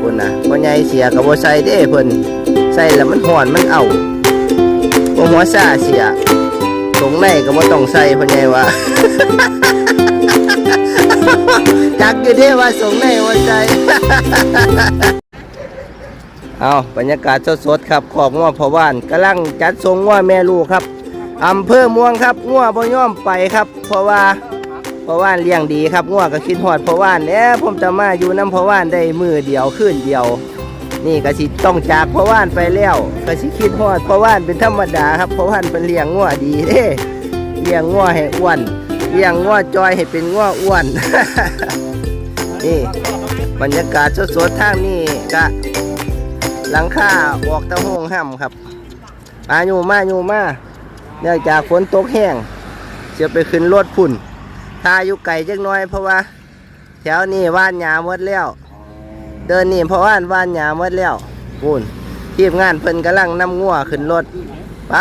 พุ่นนะพ่อใหญ่เสียกับบ่ใส่เด้เพิ่นใส่แล้วมันห่อนมันเอาบ่หัวซ่าเสียตรงในก็บ่ต้องใส่พ่อใหญ่ว่าจักอยู่เด้ว่าสงในว่าใส่เอาบรรยากาศสดๆครับขอบงัวพ่อบ้านกำลังจัดทรงงัวแม่ลูกครับอำเภอม่วงครับงัวบ่ย่อมไปครับ เพราะว่า พ่อว่านเลี้ยงดีครับงัวก็คิดฮอดพ่อว่านแหน่ยผมจะมาอยู่น้ำพ่อว่านได้มือเดียวคืนเดียว นี่ก็สิต้องจากพ่อว่านไปแล้วก็สิคิดฮอดพ่อว่านเป็นธรรมดาครับพ่อว่านเป็นเลี้ยงงัวดีเด้เลี้ยงงัวให้อ้วนเลี้ยงงัวจอยให้เป็นงัวอ้วนนี่บรรยากาศสดๆทางนี้ก็หลังคาออกตะหงห้ำครับมาอยู่มาอยู่มาเนื่องจากฝนตกแห้งจะไปขึ้นรถพุ่น ทาอยู่ไก่จักหน้อย เพราะว่า แถวนี้ว่านหยาหมดแล้ว เดินนี่เพราะว่านว่านหยาหมดแล้วพุ่นทีมงานเพิ่นกำลังนำงัวขึ้นรถไป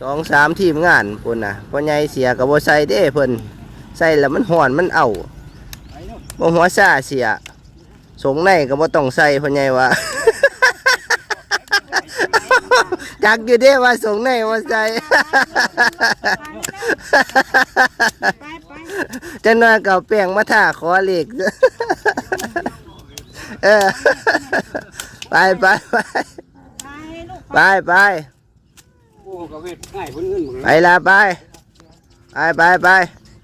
สองสามทีมงานพุ่นนะพ่อใหญ่เสียกับบ่ใส่เด้เพิ่นใส่แล้วมันห่อนมันเอาบ่หัวซ่าเสีย สงในก็บ่ต้องใส่พ่อใหญ่ว่า จักอยู่เด้ว่าสงในว่าใส่ จะนอนเก่าแป้งมาท่าขอเหล็กเออไปไปไปไปไปโอ้ก็เวทง่ายเพิ่นเงินหมดไปละไปไปไปไป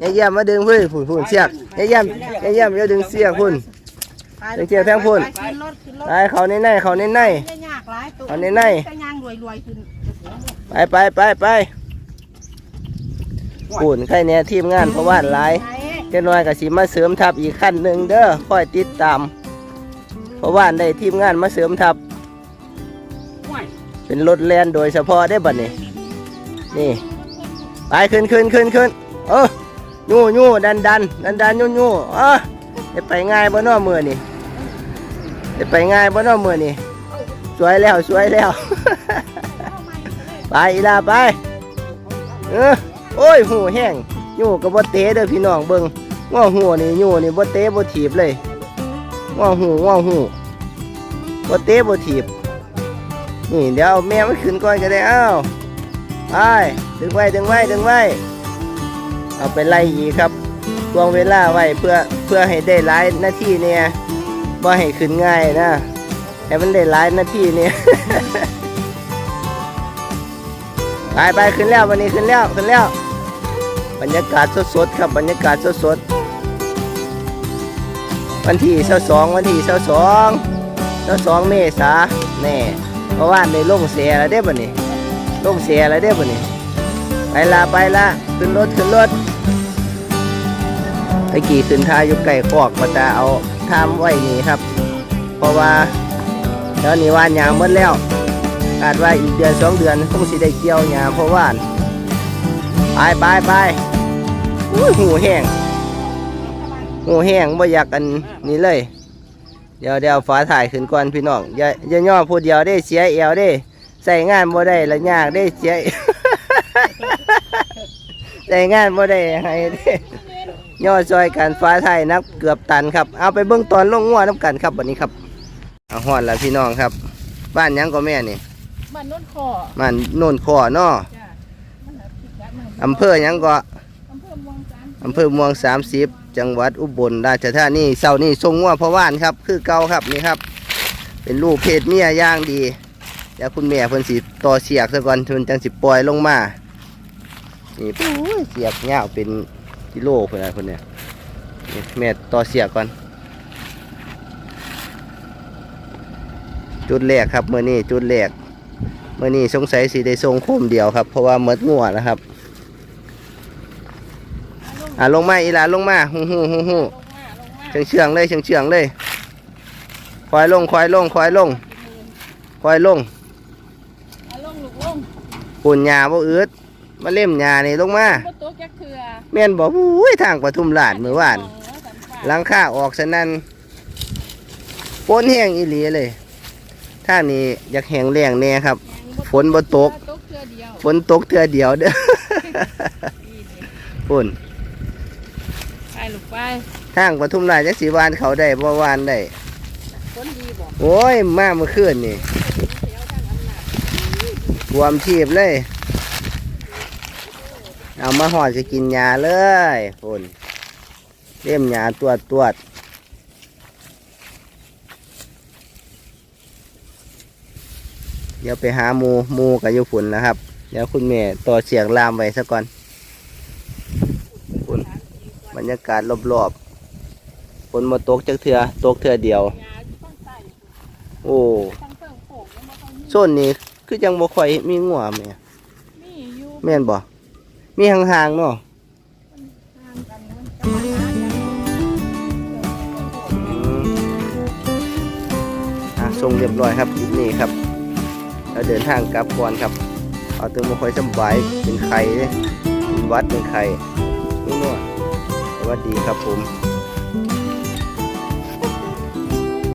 อย่าเยี่ยมมาดึงพุ่นพุ่นพุ่นเสียกอย่าเยี่ยมอย่าเยี่ยมอย่าดึงเสียกพุ่นเดี๋ยวเกี่ยวแทงพุ่นขึ้นรถขึ้นรถไปเขาในในเขาในในจะยากหลายตัวเอาในในจะย่างรวยรวยๆขึ้นไปไปไปไป ปุ่นใครเนี่ยทีมงานเพราะว่าหลายไหนเจ้าน้อยกับสีมาเสริมทัพอีกขั้นหนึ่งเด้อคอยติดตาม เพราะว่าได้ทีมงานมาเสริมทัพง่ายเป็นรถแลนโดยเฉพาะได้บัดนี้ นี่ ไปขึ้นขึ้นขึ้นขึ้นเออยูยูดันดันดันดันยูยูเออได้ไปง่ายบ่น้อมือนี่ได้ไปง่ายบ่น้อมือนี่สวยแล้วสวยแล้ว ไปอีลาไป เออ โอ้ยหูแห้งอยู่กับบ่เตะเด้อพี่น้องเบิ่งง้อหูนี่อยู่นี่บ่เตะบ่ถีบเลยง้อหูง้อหูบ่เตะบ่ถีบนี่เดี๋ยวแม่มันขึ้นก่อนก็ได้เอ้าไปดึงไว้ดึงไว้ดึงไว้เอาไปไล่อีครับทวงเวลาไว้เพื่อเพื่อให้ได้หลายนาทีเนี่ยบ่ให้ขึ้นง่ายนะให้มันได้หลายนาทีเนี่ยไปไปขึ้นแล้ววันนี้ขึ้นแล้วขึ้นแล้ว รรยากาศสดๆครับบรรยากาศสดๆวันที่เช้าสองวันที่เช้าสองเช้าสองเมษาแน่เพราะว่าในลงเสียแล้วเด้บ่นี่ลงเสียแล้วเด้บ่นี่ไปละไปละขึ้นรถขึ้นรถไอ้กี่ขึ้นท่าอยู่ไก่คอกมาตาเอาทามไว้นี่ครับ เพราะว่าแล้วนี่ว่านยางหมดแล้วคาดว่าอีกเดือนสองเดือนคงสิได้เกี่ยวหญ้าเพราะว่านไปไปไป หูแห้งหูแห้งบ่อยากกันนี่เลย เดี๋ยวเดี๋ยวฟ้าถ่ายขึ้นก่อนพี่น้องอย่าอย่าย่อผู้เดียวได้เสียเอวได้ใส่งานบ่ได้ละยากได้เสียใส่งานบ่ได้ให้ได้ย่อซอยกันฟ้าถ่ายนับเกือบตันครับ เอาไปเบิ่งตอนลงงัวน้ำกันครับวันนี้ครับเอาฮอดแล้วพี่น้องครับ บ้านหยังก็แม่นี่บ้านโน้นคอมันโน่นคอเนาะจ้ะมันน่ะผิดกันมันอำเภอหยังก็อำเภอเมื อำเภอเมืองสามสิบจังหวัดอุบลราชธานีเสานี้ทรงงัวพะว่านครับ คือเก่าครับนี่ครับ เป็นลูกเพศเมียย่างดีเดี๋ยวคุณแม่เพิ่นสิต่อเสียกซะก่อนเพิ่นจังสิปล่อยลงมานี่โอ้ยเสียกยาเป็นกิโลเพิ่นน่ะเพิ่นเนี่ยแม่ต่อเสียกก่อน จุดแรกครับเมื่อนี้จุดแรกเมื่อนี้สงสัยสิได้ทรงโคมเดียวครับ เพราะว่าหมดงัวนะครับ อะลงมาอีหลาลงมาฮู้ฮู้ฮู้ฮู้ลงมาลงมาเชื่องเชื่องๆเลยเชื่องเชื่องๆเลยคอยลงคอยลงคอยลงคอยลงเอาลงลูกลงปุ่นหญ้าบ่อืดมาเล่มหญ้านี่ลงมาบ่ตกจักเทื่อแม่นบอกอุ้ยทางปทุมราชเมื่อวานอ๋อสันป่าหลังคาออกสนั่นฝนแห้งอีหลีเลยทางนี้อยากแห้งแรงแน่ครับ ฝนบ่ตกตกเทื่อเดียวฝนตกเทื่อเดียวเด้อนี่เด้ฝน ไปลูกไปทางปทุมราชจักสิวานเขาได้บ่วานได้คนดีบอกโอ้ยมาเมื่อคืนนี่เสียวทางอำนาจรวมทีบเลย เอามาหอดจะกินยาเลยคนเล่มยาตรวจตรวจเดี๋ยวไปหาหมูหมูกับอยุฝุ่นนะครับ เดี๋ยวคุณแม่ต่อเสียงลามไว้ซะก่อนคุณบ รรยากาศรอบๆฝนมาตกจักเถือตกเถือเดียวยาที่ต้องใส่โอ้ต้องเพิ่มโขกแล้วมาต้องมีโซนนี้คือยังบ่ค่อยมีงัวแม่มีอยู่แม่นบ่มีห่างๆเนาะห่างกันมันจะมาหากันอืมอะส่งเรียบร้อยครับคลิปนี้ครับเราเดินทางกลับก่อนครับ เอาตัวมาคอยสำบายเป็นไข่เลยเป็นหวัดเป็นไข่นี่นวดส วัสดีครับผม